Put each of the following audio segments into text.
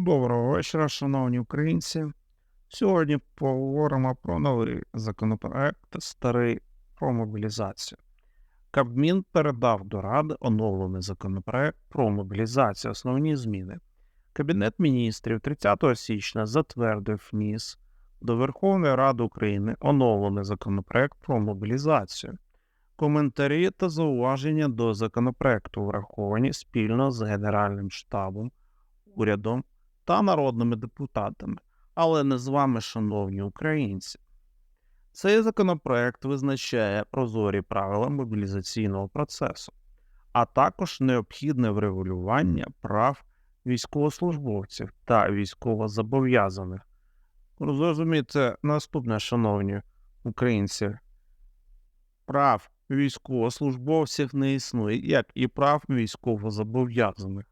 Доброго вечора, шановні українці. Сьогодні поговоримо про новий законопроект, старий про мобілізацію. Кабмін передав до Ради оновлений законопроект про мобілізацію. Основні зміни. Кабінет міністрів 30 січня затвердив ніс до Верховної Ради України оновлений законопроект про мобілізацію. Коментарі та зауваження до законопроекту враховані спільно з Генеральним штабом, урядом та народними депутатами, але не з вами, шановні українці. Цей законопроект визначає прозорі правила мобілізаційного процесу, а також необхідне врегулювання прав військовослужбовців та військовозобов'язаних. Зрозумійте наступне, шановні українці, прав військовослужбовців не існує, як і прав військовозобов'язаних.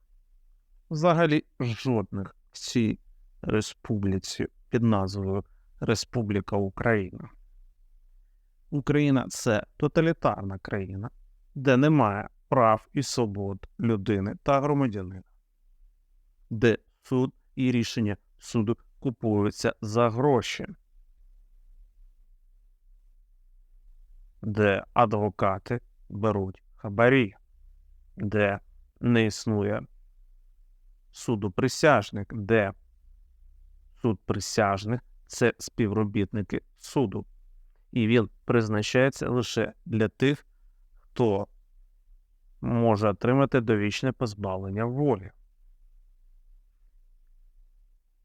Взагалі жодних цій республіці під назвою Республіка Україна. Україна це тоталітарна країна, де немає прав і свобод людини та громадянина, де суд і рішення суду купуються за гроші, де адвокати беруть хабарі, де не існує суду присяжних, де суд присяжних це співробітники суду, і він призначається лише для тих, хто може отримати довічне позбавлення волі.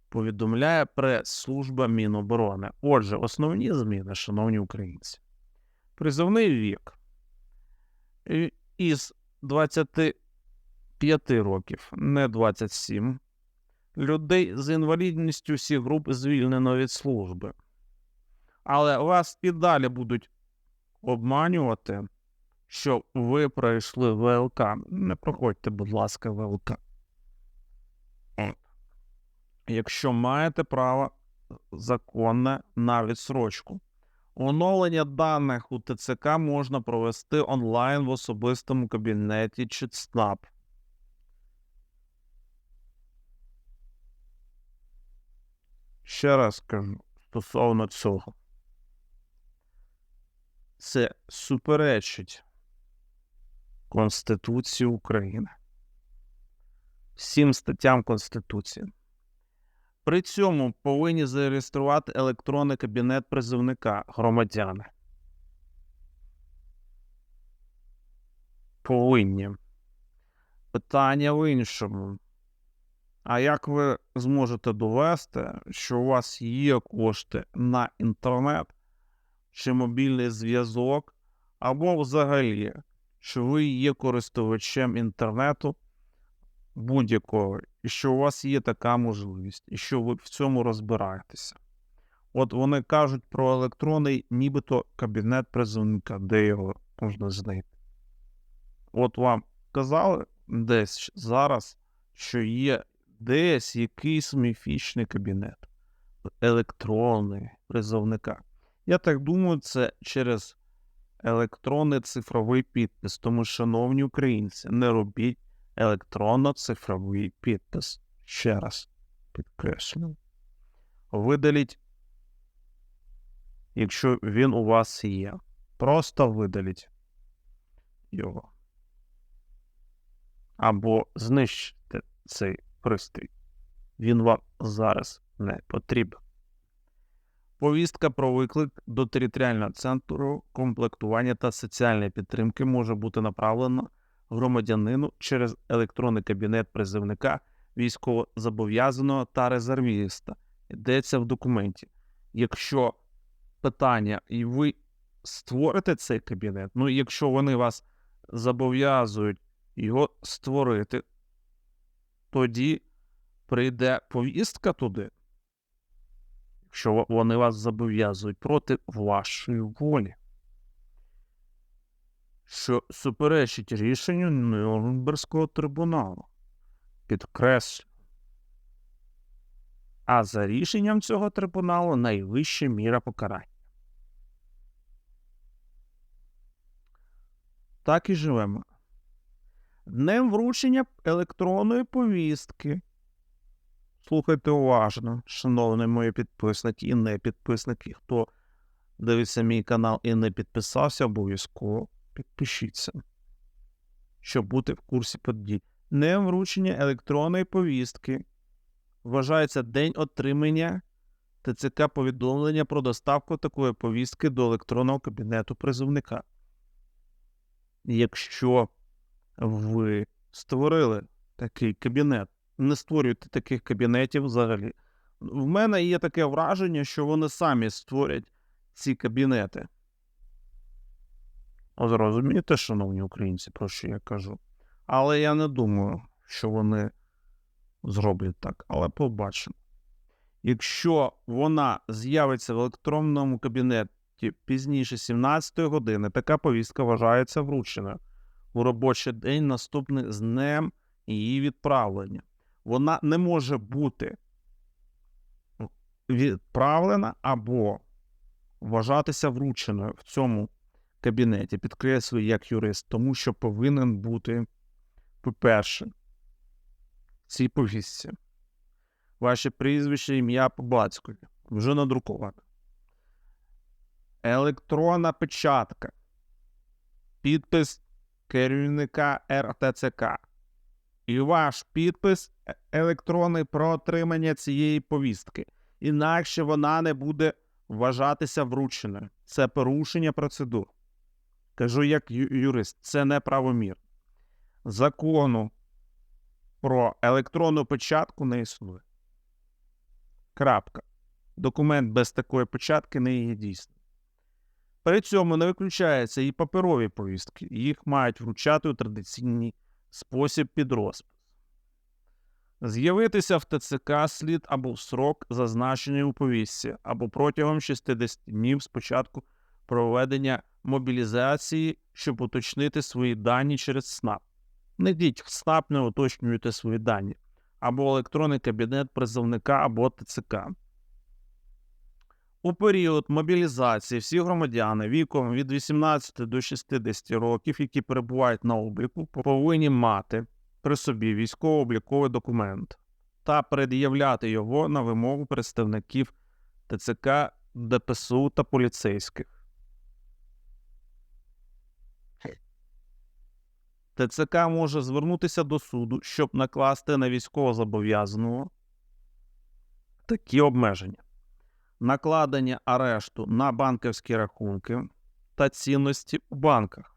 Повідомляє прес-служба Міноборони. Отже, основні зміни, шановні українці. Призовний вік із 25 років, не 27. Людей з інвалідністю всіх груп звільнено від служби. Але вас і далі будуть обманювати, що ви пройшли ВЛК. Не проходьте, будь ласка, ВЛК. Якщо маєте право законне на відсрочку. Оновлення даних у ТЦК можна провести онлайн в особистому кабінеті чи ЦНАП. Ще раз кажу стосовно цього. Це суперечить Конституції України. Всім статтям Конституції. При цьому повинні зареєструвати електронний кабінет призовника громадяни. Повинні. Питання в іншому. А як ви зможете довести, що у вас є кошти на інтернет чи мобільний зв'язок, або взагалі, що ви є користувачем інтернету будь-якого, і що у вас є така можливість, і що ви в цьому розбираєтеся? От вони кажуть про електронний, нібито кабінет призовника, де його можна знайти. От вам казали десь зараз, що є десь якийсь міфічний кабінет, електронний призовника. Я так думаю, це через електронний цифровий підпис. Тому, шановні українці, не робіть електронно-цифровий підпис. Ще раз підкреслю. Видаліть, якщо він у вас є. Просто видаліть його. Або знищте цей пристрій. Він вам зараз не потрібен. Повістка про виклик до територіального центру комплектування та соціальної підтримки може бути направлена громадянину через електронний кабінет призивника, військовозобов'язаного та резервіста. Йдеться в документі. Якщо питання, і ви створите цей кабінет, ну якщо вони вас зобов'язують його створити, тоді прийде повістка туди, якщо вони вас зобов'язують проти вашої волі, що суперечить рішенню Нюрнберзького трибуналу. Підкреслю. А за рішенням цього трибуналу найвища міра покарання. Так і живемо. Днем вручення електронної повістки Слухайте уважно, шановні мої підписники і не підписники. Хто дивиться мій канал і не підписався, обов'язково підпишіться, щоб бути в курсі подій. Не вручення електронної повістки вважається день отримання ТЦК повідомлення про доставку такої повістки до електронного кабінету призовника. Якщо ви створили такий кабінет, не створюйте таких кабінетів взагалі. В мене є таке враження, що вони самі створять ці кабінети. От розумієте, шановні українці, про що я кажу? Але я не думаю, що вони зроблять так. Але побачимо. Якщо вона з'явиться в електронному кабінеті пізніше 17 години, така повістка вважається врученою у робочий день наступний з днем її відправлення. Вона не може бути відправлена або вважатися врученою в цьому кабінеті. Підкреслюю як юрист, тому що повинен бути, по-перше, в цій повістці. Ваше прізвище, ім'я по батькові. Вже надруковано. Електронна печатка. Підпис керівника РТЦК. І ваш підпис е- електронний про отримання цієї повістки. Інакше вона не буде вважатися врученою. Це порушення процедур. Кажу як юрист, це неправомір. Закону про електронну печатку не існує. Крапка. Документ без такої печатки не є дійсним. При цьому не виключаються і паперові повістки. Їх мають вручати у традиційний спосіб під розпис. З'явитися в ТЦК слід або в срок, зазначений у повістці, або протягом 60 днів з початку проведення мобілізації, щоб уточнити свої дані через СНАП. Не йдіть в СНАП, не уточнюйте свої дані, або електронний кабінет призовника або ТЦК. У період мобілізації всі громадяни віком від 18 до 60 років, які перебувають на обліку, повинні мати при собі військово-обліковий документ та пред'являти його на вимогу представників ТЦК, ДПСУ та поліцейських. ТЦК може звернутися до суду, щоб накласти на військовозобов'язаного такі обмеження накладення арешту на банківські рахунки та цінності у банках,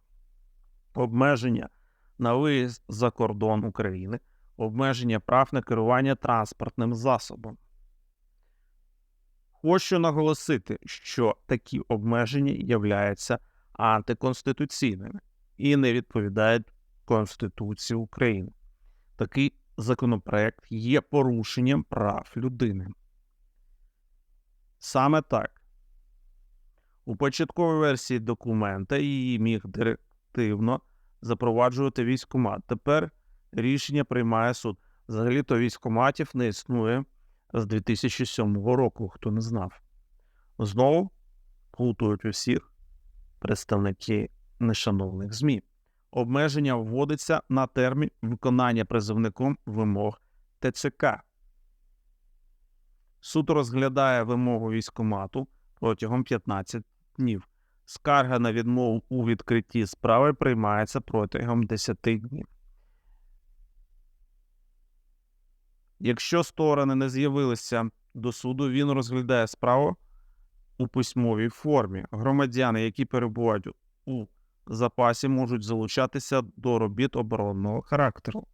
обмеження на виїзд за кордон України, обмеження прав на керування транспортним засобом. Хочу наголосити, що такі обмеження являються антиконституційними і не відповідають Конституції України. Такий законопроект є порушенням прав людини. Саме так. У початковій версії документа її міг директивно запроваджувати військкомат. Тепер рішення приймає суд. Взагалі-то військкоматів не існує з 2007 року, хто не знав. Знову плутають усіх представники нешановних ЗМІ. Обмеження вводиться на термін виконання призовником вимог ТЦК. Суд розглядає вимогу військкомату протягом 15 днів. Скарга на відмову у відкритті справи приймається протягом 10 днів. Якщо сторони не з'явилися до суду, він розглядає справу у письмовій формі. Громадяни, які перебувають у запасі, можуть залучатися до робіт оборонного характеру.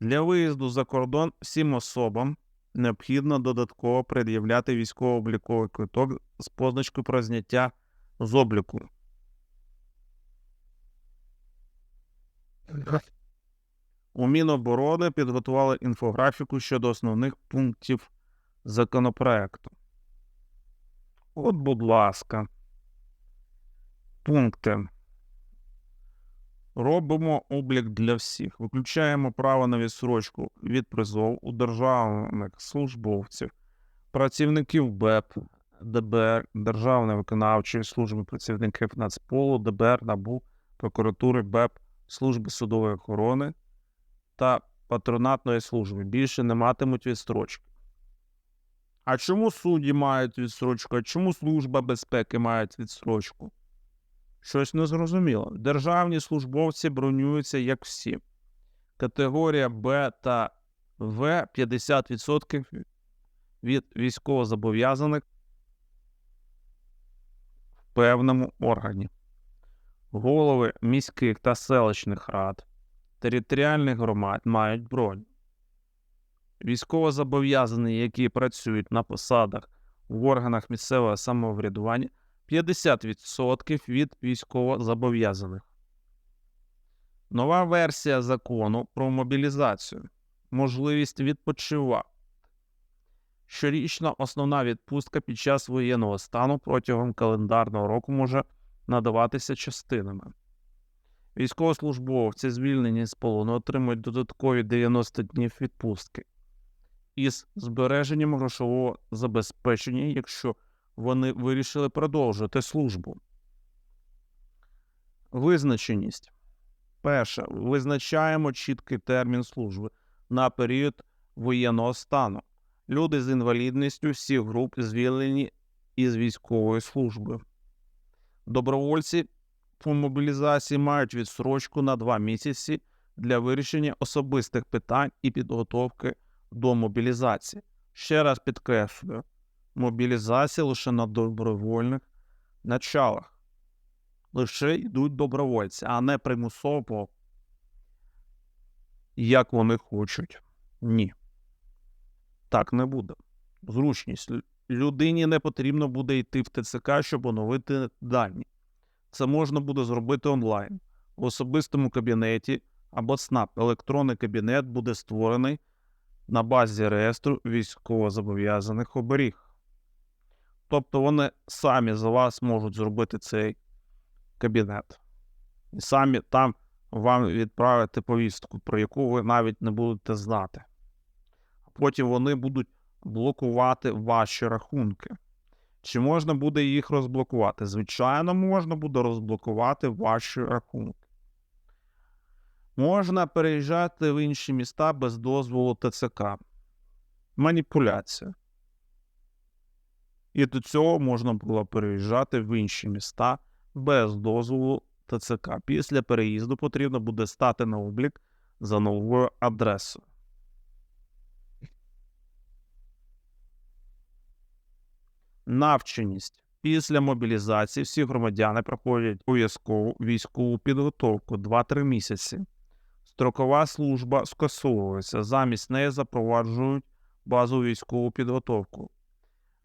Для виїзду за кордон всім особам необхідно додатково пред'являти військово-обліковий квиток з позначкою про зняття з обліку. У Міноборони підготували інфографіку щодо основних пунктів законопроекту. От, будь ласка, пункти. Робимо облік для всіх. Виключаємо право на відсрочку від призову у державних службовців, працівників БЕП, ДБР, Державної виконавчої служби працівників Нацполу, ДБР, НАБУ, прокуратури БЕП, служби судової охорони та патронатної служби більше не матимуть відстрочки. А чому судді мають відстрочку? А чому Служба безпеки має відстрочку? Щось незрозуміло. Державні службовці бронюються як всі. Категорія Б та В 50% від військовозобов'язаних в певному органі. Голови міських та селищних рад, територіальних громад мають бронь. Військовозобов'язані, які працюють на посадах в органах місцевого самоврядування, 50% від військовозобов'язаних. Нова версія закону про мобілізацію. Можливість відпочивати. Щорічна основна відпустка під час воєнного стану протягом календарного року може надаватися частинами. Військовослужбовці, звільнені з полону, отримують додаткові 90 днів відпустки із збереженням грошового забезпечення, якщо вони вирішили продовжити службу. Визначеність. Перше. Визначаємо чіткий термін служби на період воєнного стану. Люди з інвалідністю всіх груп звільнені із військової служби. Добровольці по мобілізації мають відсрочку на 2 місяці для вирішення особистих питань і підготовки до мобілізації. Ще раз підкреслюю, мобілізація лише на добровольних началах. Лише йдуть добровольці, а не примусово, як вони хочуть. Ні. Так не буде. Зручність. Людині не потрібно буде йти в ТЦК, щоб оновити дані. Це можна буде зробити онлайн в особистому кабінеті або СНАП. Електронний кабінет буде створений на базі реєстру військовозобов'язаних оберіг. Тобто вони самі за вас можуть зробити цей кабінет. І самі там вам відправити повістку, про яку ви навіть не будете знати. А потім вони будуть блокувати ваші рахунки. Чи можна буде їх розблокувати? Звичайно, можна буде розблокувати ваші рахунки. Можна переїжджати в інші міста без дозволу ТЦК. Маніпуляція. І до цього можна було переїжджати в інші міста без дозволу ТЦК. Після переїзду потрібно буде стати на облік за новою адресою. Навченість. Після мобілізації всі громадяни проходять обов'язкову військову підготовку 2-3 місяці. Строкова служба скасовується. Замість неї запроваджують базову військову підготовку.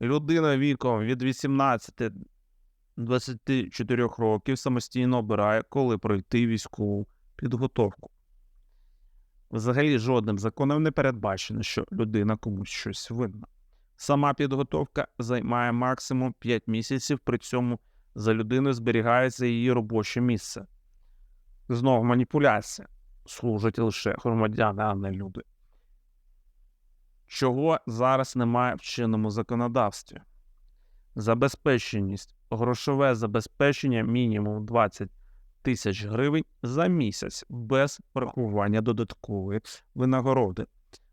Людина віком від 18 24 років самостійно обирає, коли пройти військову підготовку. Взагалі жодним законом не передбачено, що людина комусь щось винна. Сама підготовка займає максимум 5 місяців, при цьому за людиною зберігається її робоче місце. Знову маніпуляція. Служать лише громадяни, а не люди. Чого зараз немає в чинному законодавстві? Забезпеченість. Грошове забезпечення мінімум 20 тисяч гривень за місяць без врахування додаткової винагороди.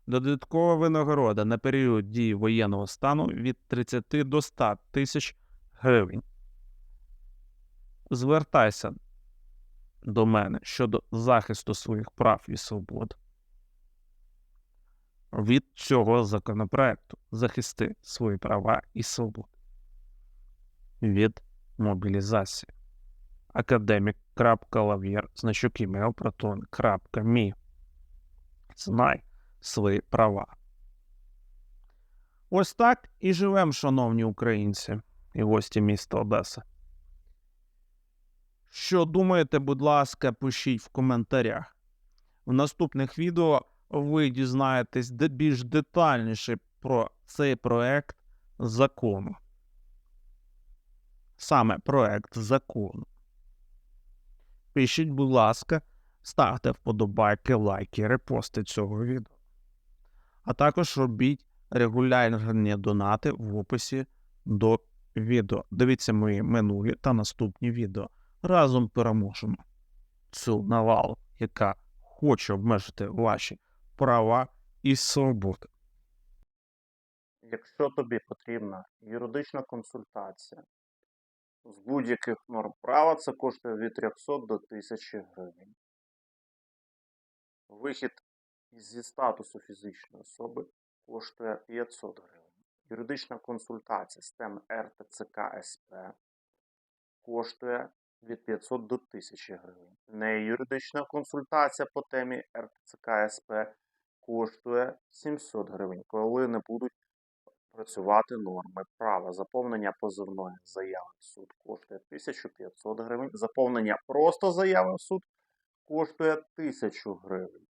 Додаткова винагорода на період дії воєнного стану від 30 до 100 тисяч гривень. Звертайся до мене щодо захисту своїх прав і свобод. Від цього законопроекту захисти свої права і свободи від мобілізації. Академік.лав'єр, значок proton.me Знай свої права. Ось так і живемо, шановні українці і гості міста Одеса. Що думаєте, будь ласка, пишіть в коментарях. В наступних відео ви дізнаєтесь більш детальніше про цей проект закону. Саме проект закону. Пишіть, будь ласка, ставте вподобайки, лайки, репости цього відео. А також робіть регулярні донати в описі до відео. Дивіться мої минулі та наступні відео. Разом переможемо цю навалу, яка хоче обмежити ваші права і свободи. Якщо тобі потрібна юридична консультація з будь-яких норм права, це коштує від 300 до 1000 гривень. Вихід зі статусу фізичної особи коштує 500 гривень. Юридична консультація з теми РТЦК СП коштує від 500 до 1000 гривень. Не юридична консультація по темі РТЦК СП коштує 700 гривень, коли не будуть працювати норми права. Заповнення позовної заяви в суд коштує 1500 гривень. Заповнення просто заяви в суд коштує 1000 гривень.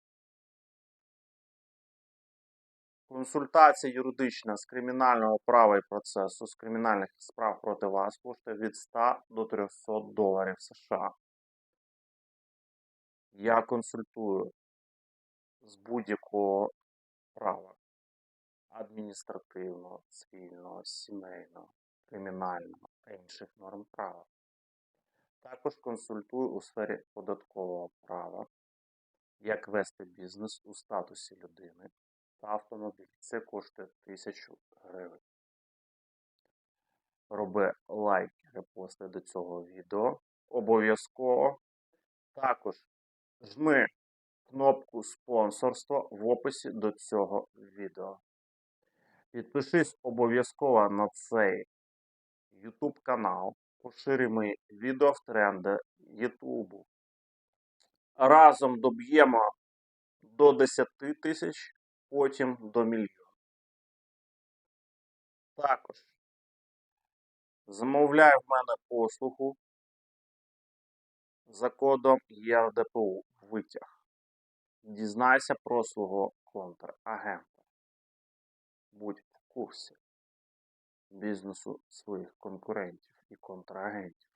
Консультація юридична з кримінального права і процесу з кримінальних справ проти вас коштує від 100 до 300 доларів США. Я консультую з будь-якого права адміністративного, цивільного, сімейного, кримінального та інших норм права. Також консультую у сфері податкового права, як вести бізнес у статусі людини та автомобіль. Це коштує 1000 гривень. Роби лайк, репости до цього відео. Обов'язково. Також жми кнопку спонсорство в описі до цього відео. Підпишись обов'язково на цей YouTube канал. Поширюй мої відео в тренди YouTube. Разом доб'ємо до 10 тисяч, потім до мільйона. Також замовляй в мене послугу за кодом ЄРДПУ витяг. Дізнайся про свого контрагента. Будь в курсі бізнесу своїх конкурентів і контрагентів.